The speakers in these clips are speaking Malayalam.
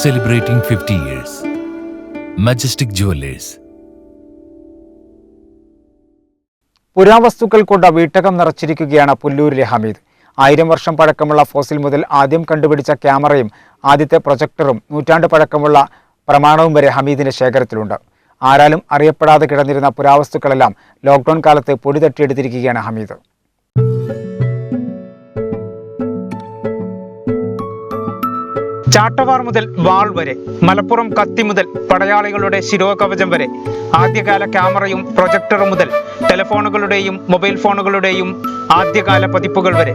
celebrating 50 years. Majestic Jewelers. പുരാവസ്തുക്കൾ കൊണ്ട് വീട്ടകം നിറച്ചിരിക്കുകയാണ് പുല്ലൂരിലെ ഹമീദ് ആയിരം വർഷം പഴക്കമുള്ള ഫോസിൽ മുതൽ ആദ്യം കണ്ടുപിടിച്ച ക്യാമറയും ആദ്യത്തെ പ്രൊജക്ടറും നൂറ്റാണ്ട് പഴക്കമുള്ള പ്രമാണവും വരെ ഹമീദിന്റെ ശേഖരത്തിലുണ്ട് ആരാലും അറിയപ്പെടാതെ കിടന്നിരുന്ന പുരാവസ്തുക്കളെല്ലാം ലോക്ക്ഡൌൺ കാലത്ത് പൊടി തട്ടിയെടുത്തിരിക്കുകയാണ് ഹമീദ് ചാട്ടവാർ മുതൽ വാൾ വരെ മലപ്പുറം കത്തി മുതൽ പടയാളികളുടെ ശിരോകവചം വരെ ആദ്യകാല ക്യാമറയും പ്രൊജക്ടറും മുതൽ ടെലിഫോണുകളുടെയും മൊബൈൽ ഫോണുകളുടെയും ആദ്യകാല പതിപ്പുകൾ വരെ.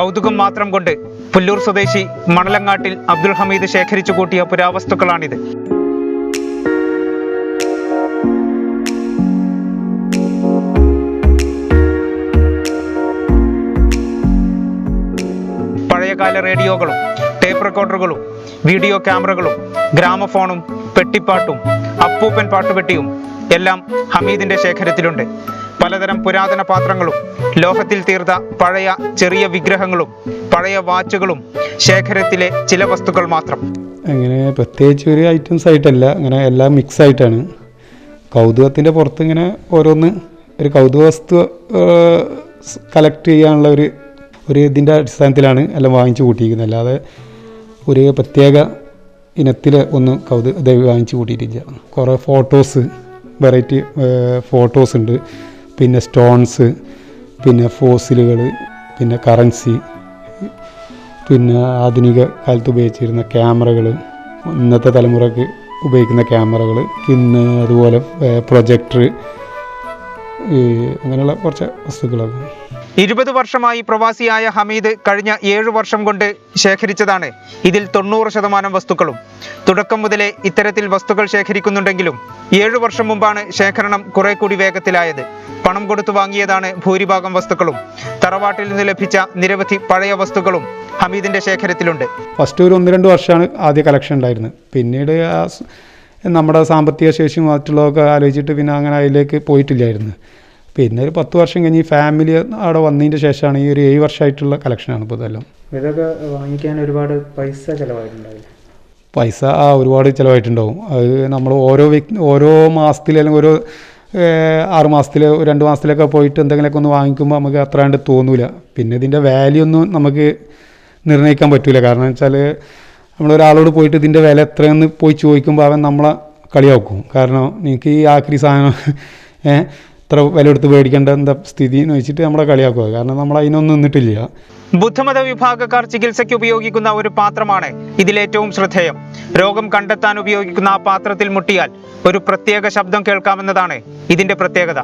കൗതുകം മാത്രം കൊണ്ട് പുല്ലൂർ സ്വദേശി മണലങ്ങാട്ടിൽ അബ്ദുൽ ഹമീദ് ശേഖരിച്ചു കൂട്ടിയ പുരാവസ്തുക്കളാണിത്. പഴയകാല റേഡിയോകളും ടേപ്പ് റെക്കോർഡറുകളും വീഡിയോ ക്യാമറകളും ഗ്രാമഫോണും പെട്ടിപ്പാട്ടും അപ്പൂപ്പൻ പാട്ടുപെട്ടിയും എല്ലാം ഹമീദിന്റെ ശേഖരത്തിലുണ്ട്. പലതരം പുരാതന പാത്രങ്ങളും ലോഹത്തിൽ തീർത്ത പഴയ ചെറിയ വിഗ്രഹങ്ങളും പഴയ വാച്ചുകളും ശേഖരത്തിലെ ചില വസ്തുക്കൾ മാത്രം. അങ്ങനെ പ്രത്യേകിച്ച് ഒരു ഐറ്റംസ് ആയിട്ടല്ല അങ്ങനെ എല്ലാം മിക്സ് ആയിട്ടാണ്. കൗതുകത്തിന്റെ പുറത്ത് ഇങ്ങനെ ഓരോന്ന് ഒരു കൗതുക വസ്തു കളക്ട് ചെയ്യാനുള്ള ഒരു ഒരു ഇതിന്റെ അടിസ്ഥാനത്തിലാണ് എല്ലാം വാങ്ങിച്ചു കൂട്ടിയിരിക്കുന്നത്. അല്ലാതെ ഒരു പ്രത്യേക ഇനത്തിൽ ഒന്നും കൗത് ഇത് വാങ്ങിച്ചു കൂട്ടിയിട്ടില്ല. കുറേ ഫോട്ടോസ് വെറൈറ്റി ഫോട്ടോസ് ഉണ്ട്. പിന്നെ സ്റ്റോൺസ് പിന്നെ ഫോസിലുകൾ പിന്നെ കറൻസി പിന്നെ ആധുനിക കാലത്ത് ഉപയോഗിച്ചിരുന്ന ക്യാമറകൾ ഇന്നത്തെ തലമുറയ്ക്ക് ഉപയോഗിക്കുന്ന ക്യാമറകൾ പിന്നെ അതുപോലെ പ്രൊജക്ടർ അങ്ങനെയുള്ള കുറച്ച് വസ്തുക്കളൊക്കെ. ഇരുപത് വർഷമായി പ്രവാസിയായ ഹമീദ് കഴിഞ്ഞ ഏഴു വർഷം കൊണ്ട് ശേഖരിച്ചതാണ്. ഇതിൽ തൊണ്ണൂറ് ശതമാനം വസ്തുക്കളും. തുടക്കം മുതലേ ഇത്തരത്തിൽ വസ്തുക്കൾ ശേഖരിക്കുന്നുണ്ടെങ്കിലും ഏഴു വർഷം മുമ്പാണ് ശേഖരണം കുറെ കൂടി വേഗത്തിലായത്. പണം കൊടുത്തു വാങ്ങിയതാണ് ഭൂരിഭാഗം വസ്തുക്കളും. തറവാട്ടിൽ നിന്ന് ലഭിച്ച നിരവധി പഴയ വസ്തുക്കളും ഹമീദിന്റെ ശേഖരത്തിലുണ്ട്. ഫസ്റ്റ് ഒരു ഒന്ന് രണ്ട് വർഷമാണ് ആദ്യ കളക്ഷൻ ഉണ്ടായിരുന്നത്. പിന്നീട് നമ്മുടെ സാമ്പത്തിക ശേഷി മറ്റുള്ളതൊക്കെ ആലോചിച്ചിട്ട് പിന്നെ അങ്ങനെ അതിലേക്ക് പോയിട്ടില്ലായിരുന്നു. പിന്നെ ഒരു പത്ത് വർഷം കഴിഞ്ഞ് ഈ ഫാമിലി അവിടെ വന്നതിന്റെ ശേഷമാണ് ഈ ഒരു ഏഴ് വർഷമായിട്ടുള്ള കളക്ഷനാണ് ഇപ്പോൾ ഇതെല്ലാം. ഇതൊക്കെ വാങ്ങിക്കാൻ ഒരുപാട് പൈസ ചിലവായിട്ടുണ്ടാവില്ല? പൈസ ആ ഒരുപാട് ചിലവായിട്ടുണ്ടാവും. അത് നമ്മൾ ഓരോ വ്യക്തി ഓരോ മാസത്തിൽ അല്ലെങ്കിൽ ഓരോ ആറ് മാസത്തിൽ രണ്ട് മാസത്തിലൊക്കെ പോയിട്ട് എന്തെങ്കിലുമൊക്കെ ഒന്ന് വാങ്ങിക്കുമ്പോൾ നമുക്ക് അത്ര കണ്ട് തോന്നൂല. പിന്നെ ഇതിന്റെ വാല്യൂ ഒന്നും നമുക്ക് നിർണയിക്കാൻ പറ്റില്ല കാരണം വെച്ചാൽ നമ്മളൊരാളോട് പോയിട്ട് ഇതിന്റെ വില എത്രയെന്ന് പോയി ചോദിക്കുമ്പോൾ അവൻ നമ്മളെ കളിയാക്കും. കാരണം നിങ്ങൾക്ക് ഈ ആക്രി സാധനം ഇത്ര വില എടുത്ത് മേടിക്കേണ്ട എന്താ സ്ഥിതി എന്ന് വെച്ചിട്ട് നമ്മളെ കളിയാക്കുക. കാരണം നമ്മൾ അതിനൊന്നും നിന്നിട്ടില്ല. ബുദ്ധമത വിഭാഗക്കാർ ചികിത്സയ്ക്ക് ഉപയോഗിക്കുന്ന ഒരു പാത്രമാണ് ഇതിലേറ്റവും ശ്രദ്ധേയം. രോഗം കണ്ടെത്താൻ ഉപയോഗിക്കുന്ന ആ പാത്രത്തിൽ മുട്ടിയാൽ ഒരു പ്രത്യേക ശബ്ദം കേൾക്കാമെന്നതാണ് ഇതിന്റെ പ്രത്യേകത.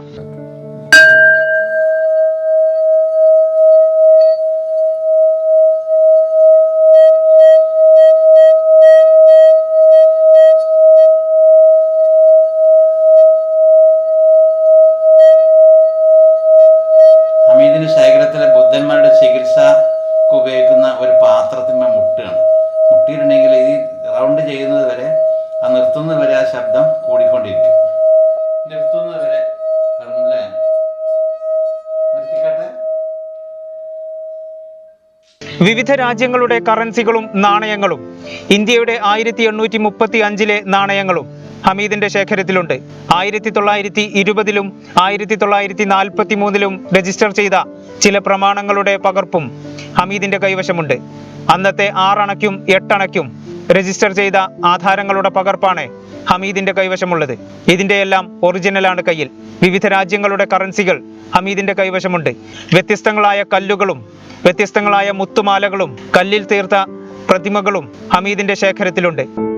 ചികിത്സക്ക് ഉപയോഗിക്കുന്ന ഒരു പാത്രത്തിന്മേ മുട്ടുകയാണ്. മുട്ടിയിട്ടുണ്ടെങ്കിൽ ഈ റൗണ്ട് ചെയ്യുന്നത് വരെ ആ നിർത്തുന്നത് വരെ ആ ശബ്ദം കൂടിക്കൊണ്ടിരിക്കും. നിർത്തുന്നത് വരെ കറങ്ങൂല്ലേ നിർത്തിക്കട്ടെ. വിവിധ രാജ്യങ്ങളുടെ കറൻസികളും നാണയങ്ങളും. ഇന്ത്യയുടെ ആയിരത്തി എണ്ണൂറ്റി മുപ്പത്തി അഞ്ചിലെ നാണയങ്ങളും. ഹമീദിന്റെ ശേഖരത്തിലുണ്ട്. ആയിരത്തി തൊള്ളായിരത്തി ഇരുപതിലും ആയിരത്തി തൊള്ളായിരത്തി നാൽപ്പത്തി മൂന്നിലും രജിസ്റ്റർ ചെയ്ത ചില പ്രമാണങ്ങളുടെ പകർപ്പും ഹമീദിന്റെ കൈവശമുണ്ട്. അന്നത്തെ ആറണയ്ക്കും എട്ടണയ്ക്കും രജിസ്റ്റർ ചെയ്ത ആധാരങ്ങളുടെ പകർപ്പാണ് ഹമീദിന്റെ കൈവശമുള്ളത്. ഇതിന്റെ എല്ലാം ഒറിജിനലാണ് കയ്യിൽ. വിവിധ രാജ്യങ്ങളുടെ കറൻസികൾ ഹമീദിന്റെ കൈവശമുണ്ട്. വ്യത്യസ്തങ്ങളായ കല്ലുകളും വ്യത്യസ്തങ്ങളായ മുത്തുമാലകളും കല്ലിൽ തീർത്ത പ്രതിമകളും ഹമീദിന്റെ ശേഖരത്തിലുണ്ട്.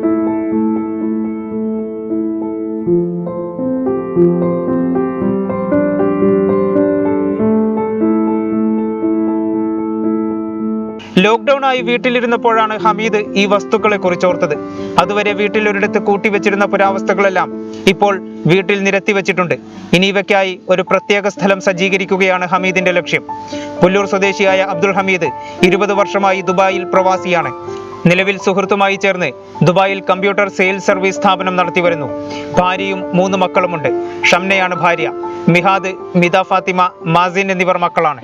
ലോക്ക്ഡൌൺ ആയി വീട്ടിലിരുന്നപ്പോഴാണ് ഹമീദ് ഈ വസ്തുക്കളെ കുറിച്ചോർത്തത് അതുവരെ വീട്ടിൽ ഒരിടത്ത് കൂട്ടി വെച്ചിരുന്ന പുരാവസ്തുക്കളെല്ലാം ഇപ്പോൾ വീട്ടിൽ നിരത്തി വെച്ചിട്ടുണ്ട് ഇനി ഇവയ്ക്കായി ഒരു പ്രത്യേക സ്ഥലം സജ്ജീകരിക്കുകയാണ് ഹമീദിന്റെ ലക്ഷ്യം. പുല്ലൂർ സ്വദേശിയായ അബ്ദുൾ ഹമീദ് ഇരുപത് വർഷമായി ദുബായിൽ പ്രവാസിയാണ്. നിലവിൽ സുഹൃത്തുമായി ചേർന്ന് ദുബായിൽ കമ്പ്യൂട്ടർ സെയിൽ സർവീസ് സ്ഥാപനം നടത്തി വരുന്നു. ഭാര്യയും മൂന്ന് മക്കളുമുണ്ട്. ഷംനയാണ് ഭാര്യ. മിഹാദ് മിത ഫാത്തിമ മാസിൻ എന്നിവർ മക്കളാണ്.